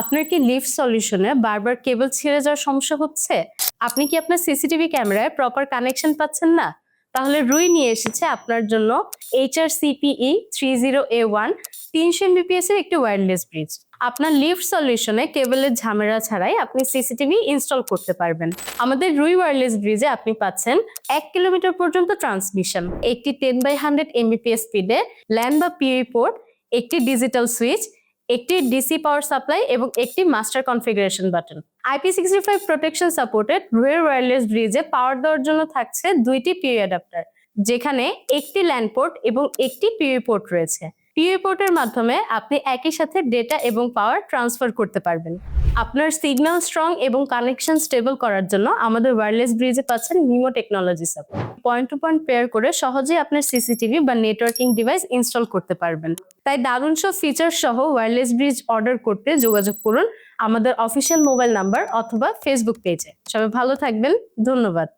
আপনার কি লিফট সলিউশনে বারবার কেবল ছিঁড়ে যাওয়ার সমস্যা হচ্ছে? আপনি কি আপনার সিসিটিভি ক্যামেরায় প্রপার কানেকশন পাচ্ছেন না? তাহলে রুই নিয়ে এসেছে আপনার জন্য HR CPE three zero A one তিনশো এমবিপিএস এর একটি ওয়্যারলেস ব্রিজ আপনার লিফট সলিউশনে কেবলের ঝামেলা ছাড়াই আপনি সিসিটিভি ইনস্টল করতে পারবেন। আমাদের রুই ওয়্যারলেস ব্রিজে আপনি পাচ্ছেন এক কিলোমিটার পর্যন্ত ট্রান্সমিশন একটি টেন বাই হান্ড্রেড এমবিপিএস স্পিডে ল্যান্ড বা পিএ পোর্ট একটি ডিজিটাল সুইচ একটি ডিসি পাওয়ার সাপ্লাই এবং একটি master configuration button. IP sixty five protection supported রুয়ের wireless ব্রিজে পাওয়ার দেওয়ার জন্য থাকছে দুইটি পিউ অ্যাডাপ্টার যেখানে একটি ল্যান্ড পোর্ট এবং একটি পিউ পোর্ট রয়েছে। পিউ পোর্টের মাধ্যমে আপনি একই সাথে ডেটা এবং পাওয়ার ট্রান্সফার করতে পারবেন। আপনার সিগন্যাল স্ট্রং এবং কানেকশন স্টেবল করার জন্য আমাদের ওয়্যারলেস ব্রিজে পাচ্ছেন MIMO technology support point to point pair করে সহজেই আপনার সিসিটিভি বা নেটওয়ার্কিং ডিভাইস ইনস্টল করতে পারবেন। তাই দারুণ সব ফিচার সহ ওয়্যারলেস ব্রিজ অর্ডার করতে যোগাযোগ করুন আমাদের অফিসিয়াল মোবাইল নাম্বার অথবা ফেসবুক পেজে সবাই ভালো থাকবেন, ধন্যবাদ।